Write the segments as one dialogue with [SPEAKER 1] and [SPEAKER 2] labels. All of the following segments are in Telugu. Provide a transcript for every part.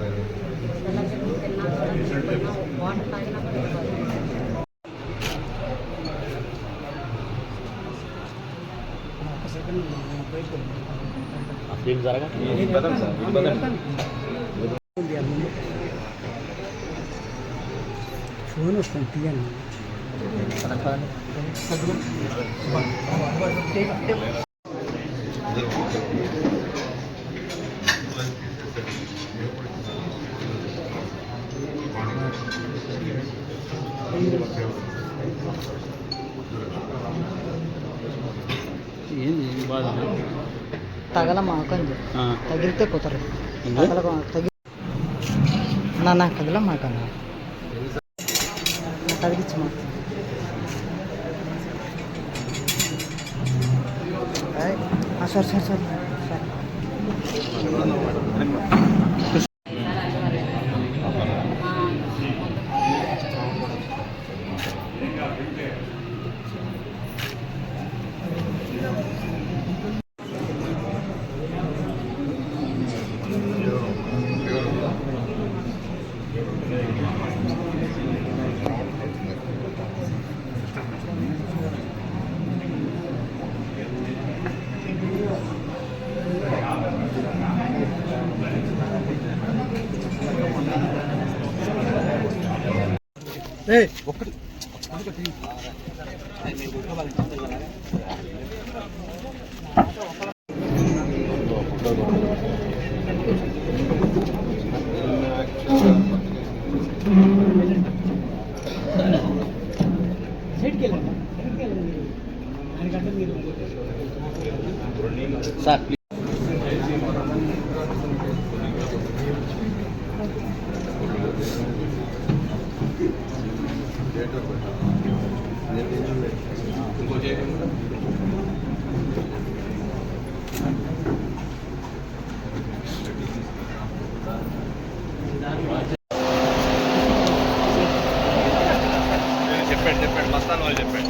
[SPEAKER 1] తెల్లకి తిన్నా వాటర్ తాగినా కూడా ఇబ్బంది.
[SPEAKER 2] దీనికి జరగా
[SPEAKER 3] ఫోన్ వస్తుంది తీయండి
[SPEAKER 2] ತಗಲ ಮಾಡ್ಕೊಂಡು
[SPEAKER 3] ತೆಗಿರ್ತೇ ಕೂತಾರೆ
[SPEAKER 2] ತೆಗಿ
[SPEAKER 3] ನಾನು ಹಾಕೋದಿಲ್ಲ
[SPEAKER 2] ಮಾಡ್ಕೊಂಡು
[SPEAKER 3] ತೆಗಿಚ್ಚು ಮಾಡ್ತೀನಿ ಹಾಂ ಸರ್ ಸರ್ ಸರ್ ಸರ್ ఒక్కటి. సార్
[SPEAKER 4] చెప్పండి చెప్పండి మస్తాన్ వాళ్ళు చెప్పండి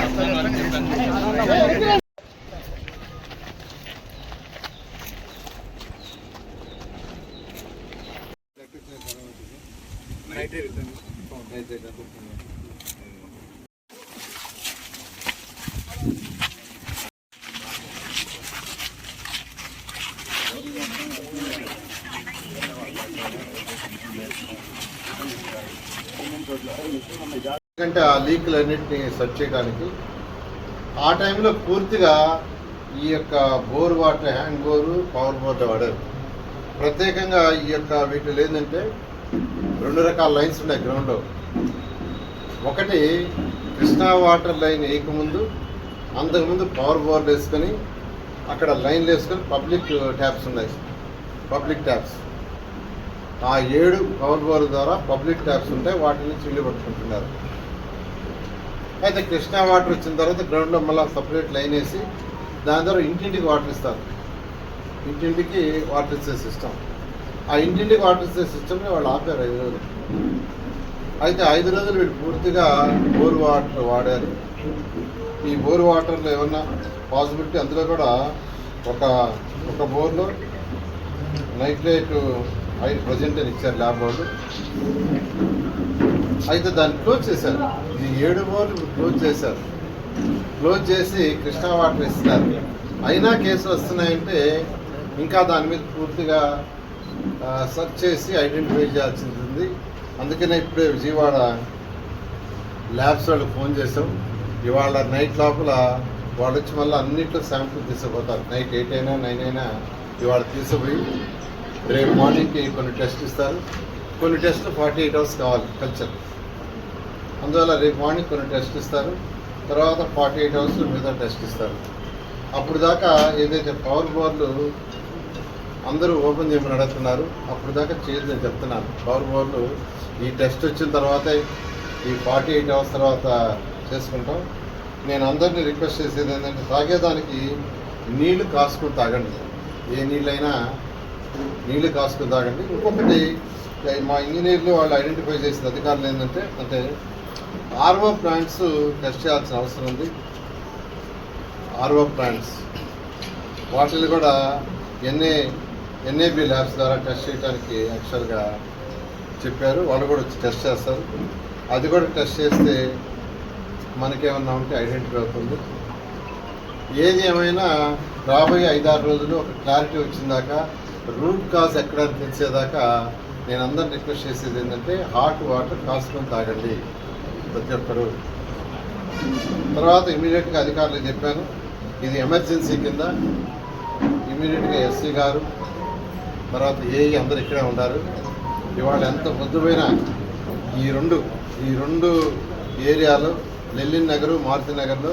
[SPEAKER 4] మస్తాన్ వాళ్ళు
[SPEAKER 5] ఏంటంటే ఆ లీకులన్నింటినీ సెర్చ్ చేయడానికి ఆ టైంలో పూర్తిగా ఈ యొక్క bore water hand bore power bore వాడారు. ప్రత్యేకంగా ఈ యొక్క వీటిలో ఏంటంటే రెండు రకాల లైన్స్ ఉన్నాయి గ్రౌండ్లో. ఒకటి కృష్ణా వాటర్ లైన్ వేయకముందు అంతకుముందు పవర్ బోర్డు వేసుకొని అక్కడ లైన్లు వేసుకొని పబ్లిక్ ట్యాప్స్ ఉన్నాయి. Public taps. ఆ ఏడు పవర్ బోర్ ద్వారా పబ్లిక్ ట్యాప్స్ ఉంటాయి వాటిని చిల్లు పట్టుకుంటున్నారు అయితే కృష్ణా వాటర్ వచ్చిన తర్వాత గ్రౌండ్లో మళ్ళీ సపరేట్ లైన్ వేసి దాని ద్వారా ఇంటింటికి వాటర్ ఇస్తారు. ఇంటింటికి వాటర్ ఇచ్చే సిస్టమ్ ఆ ఇంటింటికి వాటర్ ఇచ్చే సిస్టమ్ని వాళ్ళు ఆపారు ఐదు రోజులు. అయితే ఐదు రోజులు వీళ్ళు పూర్తిగా బోర్ వాటర్ వాడారు. ఈ బోర్ వాటర్లో ఏమన్నా పాసిబిలిటీ అందులో కూడా ఒక ఒక బోర్లో నైట్రేట్ హై ప్రజెంట్ అని ఇచ్చారు ల్యాబ్ వాళ్ళు. అయితే దాన్ని క్లోజ్ చేశారు. ఈ ఏడు బోర్లు క్లోజ్ చేశారు. క్లోజ్ చేసి కృష్ణా వాటర్ ఇస్తున్నారు. అయినా కేసులు వస్తున్నాయంటే ఇంకా దాని మీద పూర్తిగా సెర్చ్ చేసి ఐడెంటిఫై చేయాల్సింది ఉంది. అందుకనే ఇప్పుడే విజయవాడ ల్యాబ్స్ వాళ్ళకి ఫోన్ చేసాం ఇవాళ నైట్ లోపల వాళ్ళు వచ్చి మళ్ళీ అన్నింటిలో శాంపుల్ తీసుకుపోతారు నైట్ ఎయిట్ అయినా నైన్ అయినా ఇవాళ తీసుకుపోయి రేపు మార్నింగ్కి కొన్ని టెస్ట్ ఇస్తారు. కొన్ని టెస్ట్లు ఫార్టీ ఎయిట్ అవర్స్ కావాలి కల్చర్. అందువల్ల రేపు మార్నింగ్ కొన్ని టెస్ట్ ఇస్తారు తర్వాత ఫార్టీ ఎయిట్ అవర్స్ మిగతా టెస్ట్ ఇస్తారు. అప్పుడు దాకా ఏదైతే పవర్ బోర్లు అందరూ ఓపెన్ చేయమని అడుగుతున్నారు అప్పుడు దాకా చేయదు నేను చెప్తున్నాను. పవర్ బోర్లు ఈ టెస్ట్ వచ్చిన తర్వాతే ఈ ఫార్టీ ఎయిట్ అవర్స్ తర్వాత చేసుకుంటాం. నేను అందరినీ రిక్వెస్ట్ చేసేది ఏంటంటే తాగేదానికి నీళ్ళు కాసుకుని తాగండి. ఏ నీళ్ళైనా నీళ్ళు కాసుకుని తాగండి. ఇంకొకటి మా ఇంజనీర్లు వాళ్ళు ఐడెంటిఫై చేసిన అధికారులు ఏంటంటే అంటే ఆర్ఓ ప్లాంట్స్ టెస్ట్ చేయాల్సిన అవసరం ఉంది. RO plants. వాటిని కూడా ఎన్ఏ ఎన్ఏబి ల్యాబ్స్ ద్వారా టెస్ట్ చేయడానికి యాక్చువల్గా చెప్పారు. వాళ్ళు కూడా వచ్చి టెస్ట్ చేస్తారు. అది కూడా టెస్ట్ చేస్తే మనకేమన్నా ఉంటే ఐడెంటిఫై అవుతుంది. ఏది ఏమైనా రాబోయే ఐదారు రోజులు ఒక క్లారిటీ వచ్చిందాకా రూట్ కాజ్ ఎక్కడ తెలిసేదాకా నేను అందరిని రిక్వెస్ట్ చేసేది ఏంటంటే హాట్ వాటర్ కాసుకొని తాగండి. ప్రతి ఒక్కరు. తర్వాత ఇమీడియట్గా అధికారులకు చెప్పాను. ఇది ఎమర్జెన్సీ కింద ఇమీడియట్గా ఎస్సీ గారు తర్వాత ఏఈ అందరు ఇక్కడే ఉన్నారు ఇవాళ ఎంత పొద్దుపోయినా ఈ రెండు ఈ రెండు ఏరియాలో నెల్లిన్ నగరు మారుతి నగర్లో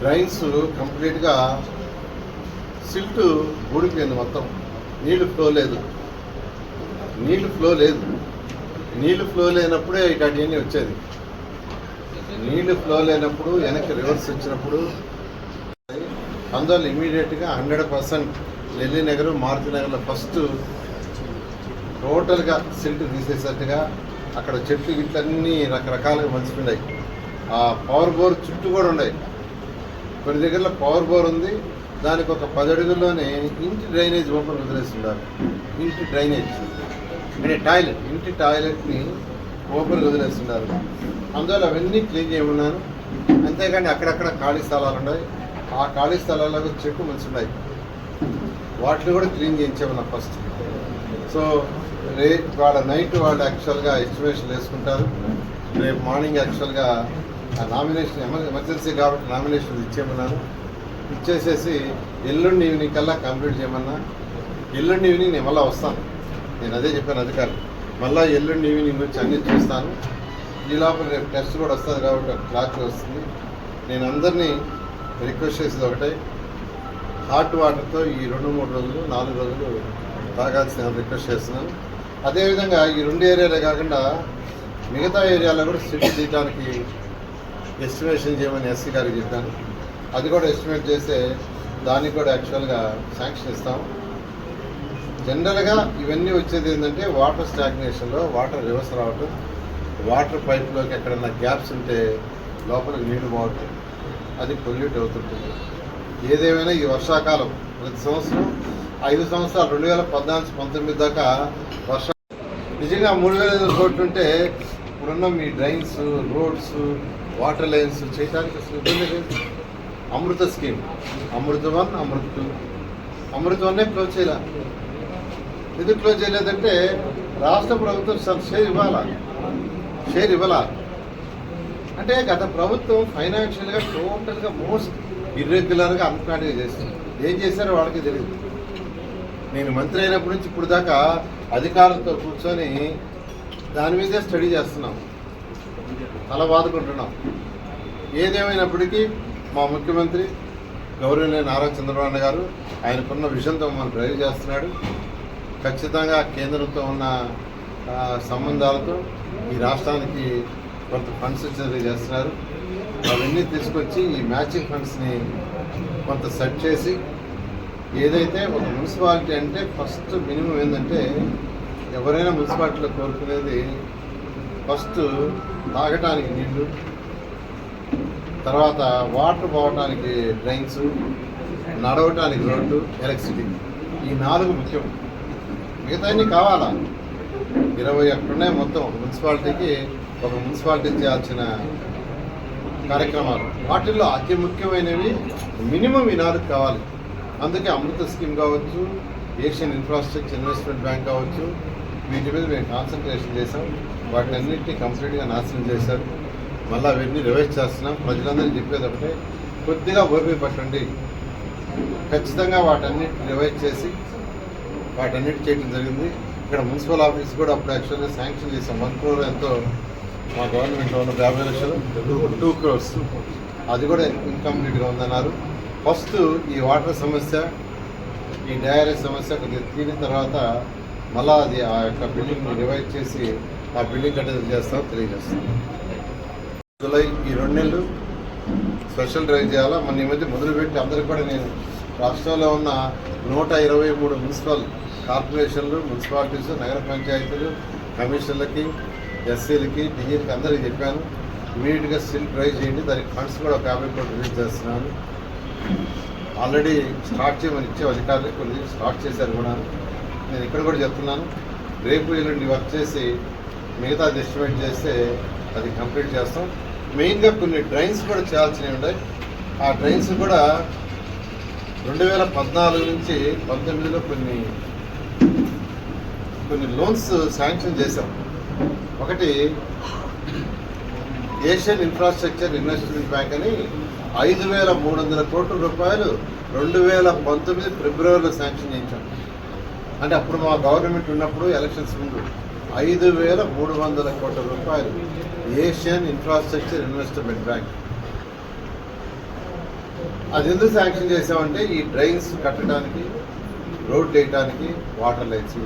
[SPEAKER 5] డ్రైన్స్ కంప్లీట్గా సిల్ట్ ఊడిపోయింది మొత్తం. నీళ్ళు ఫ్లో లేదు. నీళ్ళు ఫ్లో లేదు. నీళ్ళు ఫ్లో లేనప్పుడే ఇవన్నీ వచ్చేది. నీళ్ళు ఫ్లో లేనప్పుడు వెనక్కి రివర్స్ వచ్చినప్పుడు అందువల్ల ఇమీడియట్గా హండ్రెడ్ పర్సెంట్ ఢిల్లీ నగర్ మారుతి నగర్లో ఫస్ట్ టోటల్గా సిల్ట్ తీసేసట్టుగా అక్కడ చెట్లు ఇట్లన్నీ రకరకాలుగా మంచిపోయినాయి ఆ పవర్ బోర్ చుట్టూ కూడా ఉన్నాయి. కొన్ని దగ్గరలో పవర్ బోర్ ఉంది. దానికి ఒక పది అడుగుల్లోనే ఇంటి డ్రైనేజ్ ఓపెన్ వదిలేస్తున్నారు. ఇంటి డ్రైనేజ్. అంటే టాయిలెట్ ఇంటి టాయిలెట్ని ఓపెన్ వదిలేస్తున్నారు. అందువల్ల అవన్నీ క్లీన్ చేయమన్నాను అంతేగాని అక్కడక్కడ ఖాళీ స్థలాలు ఉన్నాయి. ఆ ఖాళీ స్థలాల్లో చెట్టు మంచి ఉన్నాయి. వాటిని కూడా క్లీన్ చేయించేమన్నా ఫస్ట్ సో రే వాళ్ళ నైట్ వాళ్ళు యాక్చువల్గా ఎస్టిమేషన్ వేసుకుంటారు. రేపు మార్నింగ్ యాక్చువల్గా నామినేషన్ ఎమర్జెన్సీ కాబట్టి నామినేషన్ ఇచ్చేయమన్నాను. ఇచ్చేసేసి ఎల్లుండి ఈవినింగ్ కల్లా కంప్లీట్ చేయమన్నా. ఎల్లుండి ఈవినింగ్ నేను మళ్ళీ వస్తాను. నేను అదే చెప్పాను అధికారులు మళ్ళీ ఎల్లుండి ఈవినింగ్ వచ్చి అన్నీ చూస్తాను. ఈ లోపల రేపు టెస్ట్ కూడా వస్తుంది కాబట్టి ఒక క్లాక్ వస్తుంది. నేను అందరినీ రిక్వెస్ట్ చేసేది ఒకటే. హాట్ వాటర్తో ఈ రెండు మూడు రోజులు నాలుగు రోజులు తాగాల్సిన రిక్వెస్ట్ చేస్తున్నాను. అదేవిధంగా ఈ రెండు ఏరియాలే కాకుండా మిగతా ఏరియాలో కూడా సిటీ తీయడానికి ఎస్టిమేషన్ చేయమని ఎస్సీ గారికి చెప్పాను. అది కూడా ఎస్టిమేట్ చేస్తే దానికి కూడా యాక్చువల్గా శాంక్షన్ ఇస్తాం. జనరల్గా ఇవన్నీ వచ్చేది ఏంటంటే వాటర్ స్టాగ్నేషన్లో వాటర్ రివర్స్ రావటం వాటర్ పైప్లోకి ఎక్కడన్నా గ్యాప్స్ ఉంటే లోపలికి నీళ్ళు పోవటం అది పొల్యూట్ అవుతుంటుంది. ఏదేమైనా ఈ వర్షాకాలం ప్రతి సంవత్సరం ఐదు సంవత్సరాలు రెండు వేల పద్నాలుగు పంతొమ్మిది దాకా వర్ష. నిజంగా మూడు వేల ఐదు కోట్లు ఉంటే ఇప్పుడున్న మీ డ్రైన్స్ రోడ్స్ వాటర్ లైన్స్ చేయడానికి అసలు ఇబ్బంది లేదు. Amrut scheme. Amrut one Amrut two. Amrut వన్నే క్లోజ్ చేయాల? ఎందుకు క్లోజ్ చేయలేదంటే రాష్ట్ర ప్రభుత్వం సబ్ ఇవ్వాలి? షేర్ ఇవ్వాలా? అంటే గత ప్రభుత్వం ఫైనాన్షియల్గా టోటల్గా మోస్ట్ ఇర్రెగ్యులర్గా అన్ప్లాన్గా చేస్తుంది. ఏం చేశారో వాళ్ళకి తెలియదు. నేను మంత్రి అయినప్పటి నుంచి ఇప్పుడు దాకా అధికారులతో కూర్చొని దాని మీదే స్టడీ చేస్తున్నాం. తల బాధకుంటున్నాం ఏదేమైనప్పటికీ మా ముఖ్యమంత్రి గౌరవనీయ నారా చంద్రబాబు గారు ఆయనకున్న విషయంతో మనం డ్రైవ్ చేస్తున్నాడు. ఖచ్చితంగా కేంద్రంతో ఉన్న సంబంధాలతో ఈ రాష్ట్రానికి కొంత ఫండ్స్ ఇచ్చేది చేస్తున్నారు. అవన్నీ తీసుకొచ్చి ఈ మ్యాచింగ్ ఫండ్స్ని కొంత సెట్ చేసి ఏదైతే ఒక మున్సిపాలిటీ అంటే ఫస్ట్ మినిమం ఏంటంటే ఎవరైనా మున్సిపాలిటీలో కోరుకునేది ఫస్ట్ తాగటానికి నీళ్ళు తర్వాత వాటర్ పోవటానికి డ్రైన్స్ నడవటానికి రోడ్డు ఎలక్ట్రిసిటీ ఈ నాలుగు ముఖ్యం. మిగతా అన్నీ కావాలా? ఇరవై ఒకటినే మొత్తం మున్సిపాలిటీకి ఒక మున్సిపాలిటీ చేయాల్సిన కార్యక్రమాలు. వాటిల్లో అతి ముఖ్యమైనవి మినిమం ఈ నాలుగు కావాలి. అందుకే అమృత స్కీమ్ కావచ్చు ఏషియన్ ఇన్ఫ్రాస్ట్రక్చర్ ఇన్వెస్ట్మెంట్ బ్యాంక్ కావచ్చు వీటి మీద మేము కాన్సన్ట్రేషన్ చేసాం వాటిని అన్నింటినీ కంప్లీట్గా నాశనం చేశారు. మళ్ళీ అవన్నీ రివైజ్ చేస్తున్నాం. ప్రజలందరికీ చెప్పేది ఒకటే కొద్దిగా ఓపిక పట్టండి. ఖచ్చితంగా వాటన్నిటిని రివైజ్ చేసి వాటన్నిటి చేయడం జరిగింది. ఇక్కడ మున్సిపల్ ఆఫీస్ కూడా అప్పుడు యాక్చువల్గా శాంక్షన్ చేసాం వన్ క్రోర్ ఎంతో మా గవర్నమెంట్లో ఉన్న యాభై లక్షలు. టూ క్రోర్స్ అది కూడా ఇన్కంప్లీట్గా ఉందన్నారు. ఫస్ట్ ఈ వాటర్ సమస్య ఈ డయారీ సమస్య కొద్దిగా తీరిన తర్వాత మళ్ళా అది ఆ యొక్క బిల్డింగ్ని రివైజ్ చేసి ఆ బిల్డింగ్ కట్టేది చేస్తాం తెలియజేస్తాం. జూలై ఈ రెండు నెలలు స్పెషల్ డ్రైవ్ చేయాలా? మన ఈ మధ్య మొదలుపెట్టి అందరికి కూడా నేను రాష్ట్రంలో ఉన్న నూట ఇరవై మూడు మున్సిపల్ కార్పొరేషన్లు మున్సిపాలిటీస్ నగర పంచాయతీలు కమిషన్లకి ఎస్సీలకి డిజీలకి అందరికీ చెప్పాను. ఇమీడియట్గా స్టిల్ ట్రై చేయండి. దానికి ఫండ్స్ కూడా ఒక యాభై కోట్లు రిలీజ్ చేస్తున్నాను. ఆల్రెడీ స్టార్ట్ చేయమని ఇచ్చే అధికారులు కొన్ని స్టార్ట్ చేశారు కూడా. నేను ఇక్కడ కూడా చెప్తున్నాను. రేపు ఎల్లుండి వర్క్ చేసి మిగతా ఎస్టిమేట్ చేస్తే అది కంప్లీట్ చేస్తాం. మెయిన్గా కొన్ని డ్రైన్స్ కూడా చేయాల్సినవి ఉన్నాయి ఆ డ్రైన్స్ కూడా రెండు వేల పద్నాలుగు నుంచి పంతొమ్మిదిలో కొన్ని కొన్ని లోన్స్ శాంక్షన్ చేశాం. ఒకటి ఏషియన్ ఇన్ఫ్రాస్ట్రక్చర్ ఇన్వెస్ట్మెంట్ బ్యాంక్ అని ఐదు వేల మూడు వందల కోట్ల రూపాయలు రెండు వేల పంతొమ్మిది ఫిబ్రవరిలో శాంక్షన్ చేయించాం. అంటే అప్పుడు మా గవర్నమెంట్ ఉన్నప్పుడు ఎలక్షన్స్ ముందు ఐదు వేల మూడు వందల కోట్ల రూపాయలు ఏషియన్ ఇన్ఫ్రాస్ట్రక్చర్ ఇన్వెస్ట్మెంట్ బ్యాంక్. అది ఎందుకు శాంక్షన్ చేసామంటే ఈ డ్రైన్స్ కట్టడానికి రోడ్లు వేయడానికి వాటర్ లైన్స్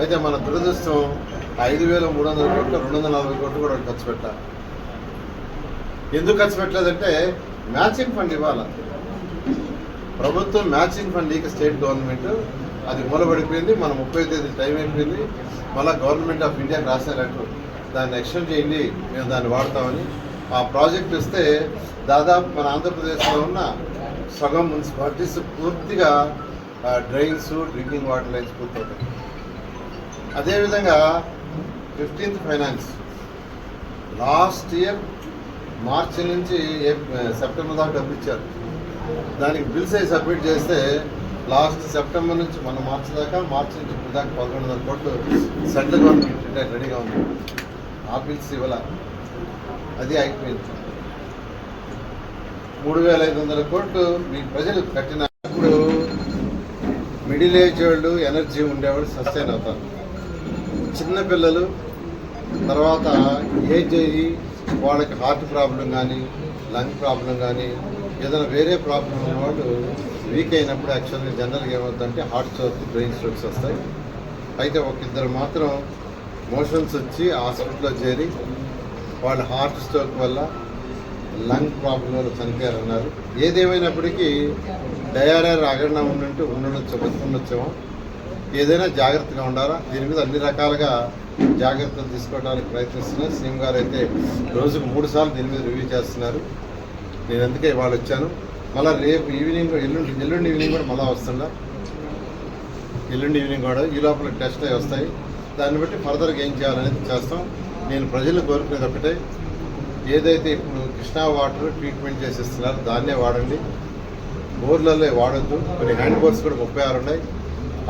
[SPEAKER 5] అయితే మన దురదృష్టం ఐదు వేల మూడు వందల కోట్లు రెండు వందల నలభై కోట్లు కూడా ఖర్చు పెట్టాలి ఎందుకు ఖర్చు పెట్టలేదంటే మ్యాచింగ్ ఫండ్ ఇవ్వాలి. ప్రభుత్వం మ్యాచింగ్ ఫండ్ ఇక స్టేట్ గవర్నమెంట్ అది మూలబడిపోయింది. మన ముప్పై తేదీ టైం అయిపోయింది. మళ్ళీ గవర్నమెంట్ ఆఫ్ ఇండియాకి రాసిన లెటర్. దాన్ని ఎక్స్టెండ్ చేయండి మేము దాన్ని వాడతామని. ఆ ప్రాజెక్ట్ వస్తే దాదాపు మన ఆంధ్రప్రదేశ్లో ఉన్న సగం మున్సిపాలిటీస్ పూర్తిగా డ్రైన్స్ డ్రింకింగ్ వాటర్ లైన్స్ పూర్తవుతాయి. అదేవిధంగా fifteenth finance. Last year March నుంచి సెప్టెంబర్ దాకా డబ్బు ఇచ్చారు. దానికి బిల్స్ అయి సబ్మిట్ చేస్తే లాస్ట్ సెప్టెంబర్ నుంచి మన మార్చి దాకా మార్చి నుంచి ఇప్పుడు దాకా పదకొండు వందల కోట్లు సెంట్రల్ గవర్నమెంట్ రెడీగా ఉంది. ఆ బిల్స్ ఇవ్వాల. అది అయిపోయింది. మూడు వేల ఐదు వందల కోట్లు మీ ప్రజలు కట్టిన ఇప్పుడు మిడిల్ ఏజ్ వాళ్ళు ఎనర్జీ ఉండేవాళ్ళు సస్టైన్ అవుతారు. చిన్నపిల్లలు తర్వాత ఏజ్ అయ్యి వాళ్ళకి హార్ట్ ప్రాబ్లం కానీ లంగ్ ప్రాబ్లం కానీ ఏదైనా వేరే ప్రాబ్లం ఉన్నవాళ్ళు వీక్ అయినప్పుడు యాక్చువల్గా జనరల్గా ఏమవుతుందంటే హార్ట్ స్ట్రోక్స్ బ్రెయిన్ స్ట్రోక్స్ వస్తాయి. అయితే ఒక ఇద్దరు మాత్రం మోషన్స్ వచ్చి హాస్పిటల్లో చేరి వాళ్ళ హార్ట్ స్ట్రోక్ వల్ల లంగ్ ప్రాబ్లం వల్ల చనిపోయారన్నారు. ఏదేమైనప్పటికీ డయారియా రాకుండా ఉండుంటే ఉండొచ్చు బతుకుండొచ్చేమో ఏదైనా జాగ్రత్తగా ఉండాలా? దీని మీద అన్ని రకాలుగా జాగ్రత్తలు తీసుకోవడానికి ప్రయత్నిస్తున్నారు. సీఎం గారు అయితే రోజుకు మూడు సార్లు దీని మీద రివ్యూ చేస్తున్నారు. నేను అందుకే ఇవాళ వచ్చాను. మళ్ళీ రేపు ఈవినింగ్ ఎల్లుండి ఎల్లుండి ఈవినింగ్ కూడా మళ్ళీ వస్తుందా? ఎల్లుండి ఈవినింగ్ కూడా ఈ లోపల టెస్ట్ అయి వస్తాయి. దాన్ని బట్టి ఫర్దర్గా ఏం చేయాలనేది చేస్తాం. నేను ప్రజలు కోరుకునేది ఒకటే ఏదైతే ఇప్పుడు కృష్ణా వాటర్ ట్రీట్మెంట్ చేసేస్తున్నారో దాన్నే వాడండి. బోర్లలో వాడొద్దు. కొన్ని హ్యాండ్ బోర్స్ కూడా ముప్పై ఆరు ఉన్నాయి.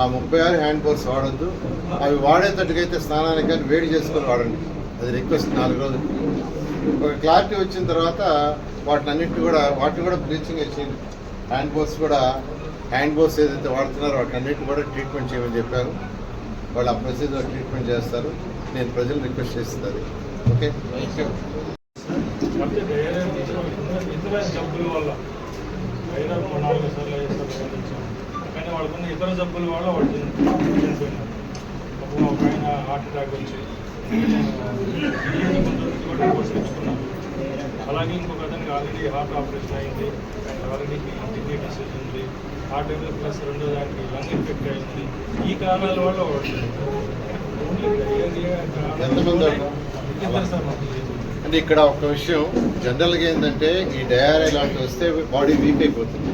[SPEAKER 5] ఆ ముప్పై ఆరు హ్యాండ్ బోర్స్ వాడొద్దు. అవి వాడేటట్టుకైతే స్నానానికి కానీ వేడి చేసుకొని వాడండి. అది రిక్వెస్ట్ నాలుగు రోజులు. ఒక క్లారిటీ వచ్చిన తర్వాత వాటిని అన్నింటిని కూడా వాటిని కూడా బ్లీచింగ్ వేసేయండి హ్యాండ్ బోర్స్ కూడా హ్యాండ్ బోర్స్ ఏదైతే వాడుతున్నారో వాటి అన్నింటిని కూడా ట్రీట్మెంట్ చేయమని చెప్పారు. వాళ్ళు ఆ ప్రొసీజర్ ట్రీట్మెంట్ చేస్తారు. నేను ప్రజలు రిక్వెస్ట్ చేస్తుంది ఓకే? థ్యాంక్ యూ
[SPEAKER 4] ఇతర జబ్బుల వల్ల డైరీ నాలుగు సార్లు ఐదు సార్లు వచ్చాం కానీ వాళ్ళకున్న ఇతర జబ్బుల వల్ల వాళ్ళు చనిపోయినారు ఒక ఆయన హార్ట్ అటాక్ వచ్చి కూడా తెచ్చుకున్నాం అలాగే ఇంకొక అతనికి ఆల్రెడీ హార్ట్ ఆపరేషన్ అయింది ఆల్రెడీ కిడ్నీ డిసీజ్ ఉంది హార్ట్ ప్లస్ రెండో దానికి లంగ్ ఇన్ఫెక్ట్ అయింది ఈ కారణాల వల్ల వాళ్ళు? ఇద్దరు సార్.
[SPEAKER 5] అంటే ఇక్కడ ఒక విషయం జనరల్గా ఏంటంటే ఈ డయారీ లాంటివి వస్తే బాడీ వీక్ అయిపోతుంది.